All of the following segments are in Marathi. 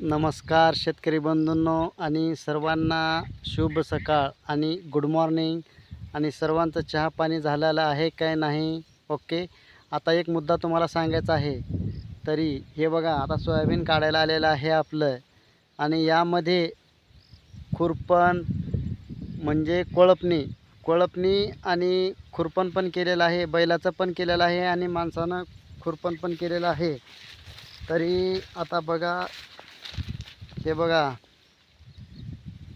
नमस्कार शेतकरी बंधूंनो आणि सर्वांना शुभ सकाळ आणि गुड मॉर्निंग आणि सर्वांचं चहा पाणी झालेलं आहे काय नाही? ओके आता एक मुद्दा तुम्हाला सांगायचा आहे. तरी हे बघा आता सोयाबीन काढायला आलेलं आहे आपलं. आणि यामध्ये खुरपण म्हणजे कोळपणी. कोळपणी आणि खुरपण पण केलेलं आहे बैलाचं पण केलेलं आहे आणि माणसानं खुरपण पण केलेलं आहे. तरी आता बघा हे बघा.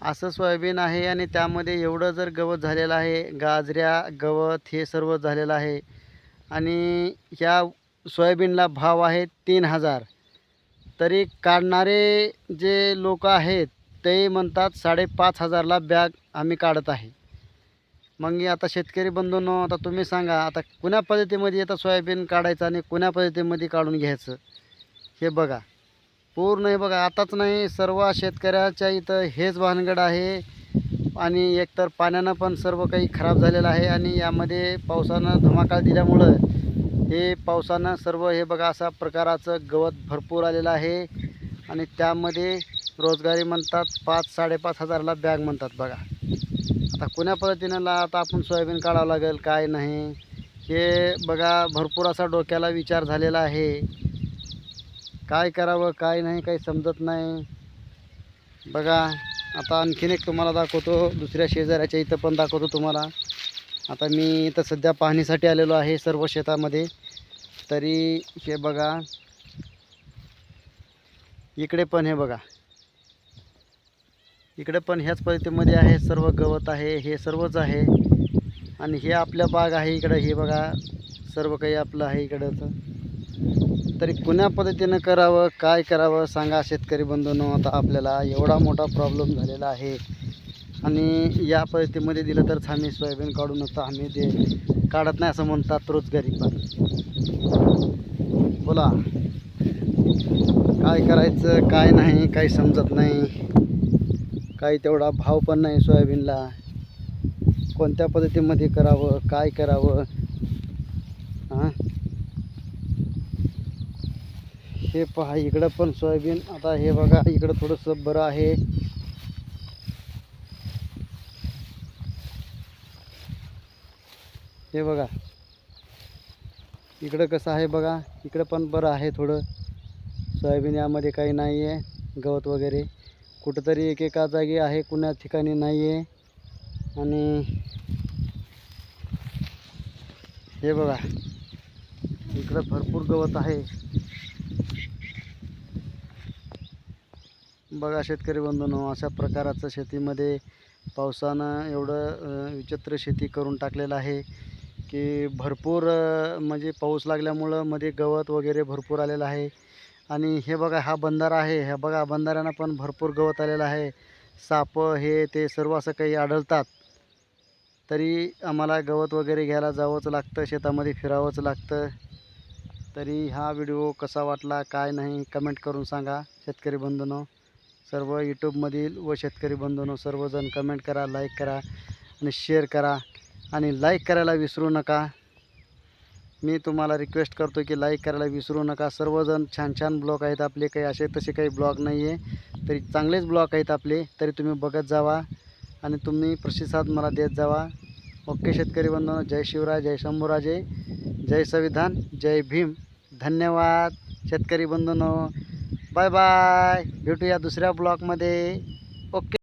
असं सोयाबीन आहे आणि त्यामध्ये एवढं जर गवत झालेलं आहे गाजऱ्या गवत हे सर्व झालेलं आहे. आणि ह्या सोयाबीनला भाव आहे तीन हजार. तरी काढणारे जे लोक आहेत ते म्हणतात साडेपाच हजारला बॅग आम्ही काढत आहे. मग आता शेतकरी बंधूंनो आता तुम्ही सांगा आता कुण्या पद्धतीमध्ये आता सोयाबीन काढायचं आणि कुण्या पद्धतीमध्ये काढून घ्यायचं? हे बघा. पूर्ण हे बघा आताच नाही सर्व शेतकऱ्याच्या इथं हेच भानगड आहे. आणि एकतर पाण्यानं पण सर्व काही खराब झालेलं आहे आणि यामध्ये पावसानं धुमाकाळ दिल्यामुळं हे पावसानं सर्व हे बघा असा प्रकाराचं गवत भरपूर आलेलं आहे. आणि त्यामध्ये रोजगारी म्हणतात पाच साडेपाच हजारला बॅग म्हणतात बघा. आता कुण्या पद्धतीनं ला आता आपण सोयाबीन काढावं लागेल काय नाही. हे बघा भरपूर असा डोक्याला विचार झालेला आहे. काय करावं काय नाही काही समजत नाही. बघा आता आणखीन एक तुम्हाला दाखवतो. दुसऱ्या शेजाऱ्याच्या इथं पण दाखवतो तुम्हाला. आता मी इथं सध्या पाहणीसाठी आलेलो आहे सर्व शेतामध्ये. तरी हे बघा. इकडे पण हे बघा. इकडे पण ह्याच पद्धतीमध्ये आहे सर्व गवत आहे हे सर्वच आहे. आणि हे आपल्या बाग आहे इकडं. हे बघा सर्व काही आपलं आहे इकडंचं. तरी कुण्या पद्धतीनं करावं काय करावं सांगा शेतकरी बंधूंनो. आता आपल्याला एवढा मोठा प्रॉब्लेम झालेला आहे. आणि या पद्धतीमध्ये दिलं तरच आम्ही सोयाबीन काढू नसतं आम्ही ते काढत नाही असं म्हणतात रोजगारी पण. बोला. काय करायचं काय नाही काही समजत नाही. काही तेवढा भाव पण नाही सोयाबीनला. कोणत्या पद्धतीमध्ये करावं काय करावं? हां? हे पहा इकडं पण सोयाबीन. आता हे बघा इकडं थोडंसं बरं आहे. हे बघा. इकडं कसं आहे बघा इकडं पण बरं आहे थोडं. सोयाबीन यामध्ये काही नाही आहे गवत वगैरे. कुठंतरी एक एका जागी आहे कुण्या ठिकाणी नाही आहे आणि हे बघा इकडं भरपूर गवत आहे. बघा शेतकरी बंधूंनो अशा प्रकाराचं शेतीमध्ये पावसानं एवढं विचित्र शेती करून टाकलेलं आहे की भरपूर म्हणजे पाऊस लागल्यामुळं मध्ये गवत वगैरे भरपूर आलेलं आहे. आणि हे बघा हा बंधारा आहे. ह्या बघा बंधाऱ्यानं पण भरपूर गवत आलेलं आहे. सापं हे ते सर्व असं काही आढळतात. तरी आम्हाला गवत वगैरे घ्यायला जावंच लागतं शेतामध्ये फिरावंच लागतं. तरी हा व्हिडिओ कसा वाटला काय नाही कमेंट करून सांगा शेतकरी बंधूंनो. सर्व यूट्यूबमधील व शेतकरी बंधूंनो सर्वजण कमेंट करा लाईक करा आणि शेअर करा. आणि लाईक करायला विसरू नका. मी तुम्हाला रिक्वेस्ट करतो की लाईक करायला विसरू नका. सर्वजण छान छान ब्लॉग आहेत आपले. काही असे तसे काही ब्लॉग नाही आहे तरी चांगलेच ब्लॉग आहेत आपले. तरी तुम्ही बघत जावा आणि तुम्ही प्रतिसाद मला देत जावा. ओके शेतकरी बंधूंनो जय शिवराय जय शंभूराजे जय संविधान जय भीम. धन्यवाद. शेतकरी बंधूंनो बाय बाय. भेटूया दुसऱ्या ब्लॉगमध्ये. ओके.